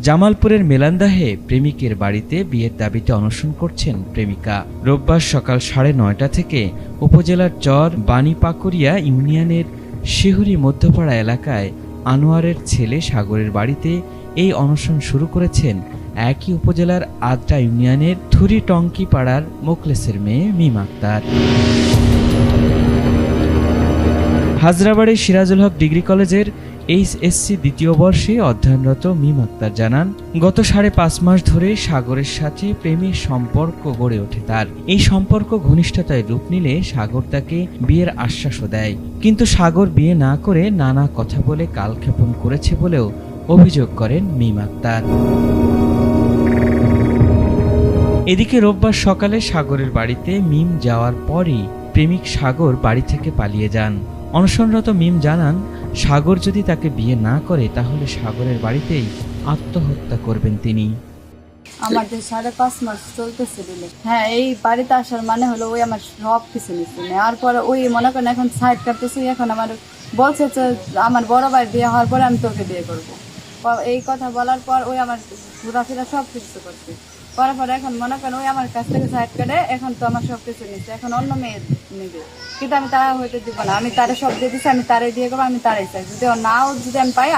জামালপুরের মেলান্দাহে প্রেমিকের বাড়িতে বিয়ের দাবিতে অনশন করছেন প্রেমিকা। রোববার সকাল সাড়ে নয়টা থেকে উপজেলার চর বাণীপাকুরিয়া ইউনিয়নের শিহুরি মধ্যপাড়া এলাকায় আনোয়ারের ছেলে সাগরের বাড়িতে এই অনশন শুরু করেছেন একই উপজেলার আদ্রা ইউনিয়নের থুরি টঙ্কি পাড়ার মোকলেসের মেয়ে মিম আক্তার। হাজরাবাড়ির সিরাজুল হক ডিগ্রি কলেজের এইচএসসি দ্বিতীয় বর্ষে অধ্যয়নরত মিম আক্তার জানান, গত সাড়ে পাঁচ মাস ধরে সাগরের সাথে প্রেমের সম্পর্ক গড়ে ওঠে তার। এই সম্পর্ক ঘনিষ্ঠতায় রূপ নিলে সাগর তাকে বিয়ের আশ্বাসও দেয়। কিন্তু সাগর বিয়ে না করে নানা কথা বলে কালক্ষেপণ করেছে বলেও অভিযোগ করেন মিম আক্তার। এদিকে রোববার সকালে সাগরের বাড়িতে মিম যাওয়ার পরই প্রেমিক সাগর বাড়ি থেকে পালিয়ে যান। অনশনরত মিম জানান, সাগর যদি তাকে বিয়ে না করে, তাহলে সাগরের বাড়িতেই আত্মহত্যা করবেন তিনি। আমাদের সাড়ে পাঁচ মাস চলতেছে দিলে হ্যাঁ এই বাড়িতে আসার মানে হলো ওই আমার সব কিছু নিচ্ছে আর পরে ওই মনে করেন এখন সাইড কাটতেছি এখন আমার বলছে আমার বড় ভাই বিয়ে হওয়ার পরে আমি তোকে বিয়ে করব। এই কথা বলার পর ওই আমার ঘোরাফেরা সব কিছু করছে। করার পরে এখন মনে করেন ওই আমার কাছ থেকে সাইড কাটে, এখন তো আমার সব কিছু নিচ্ছে। এখন অন্য মেয়ে নেবে। কিন্তু আমি তারা হইতে দিব না। আমি তারে সব দিয়ে দিচ্ছি আমি তারাই দিয়ে করব আমি তারাই চাই। যদি নাও যদি আমি পাই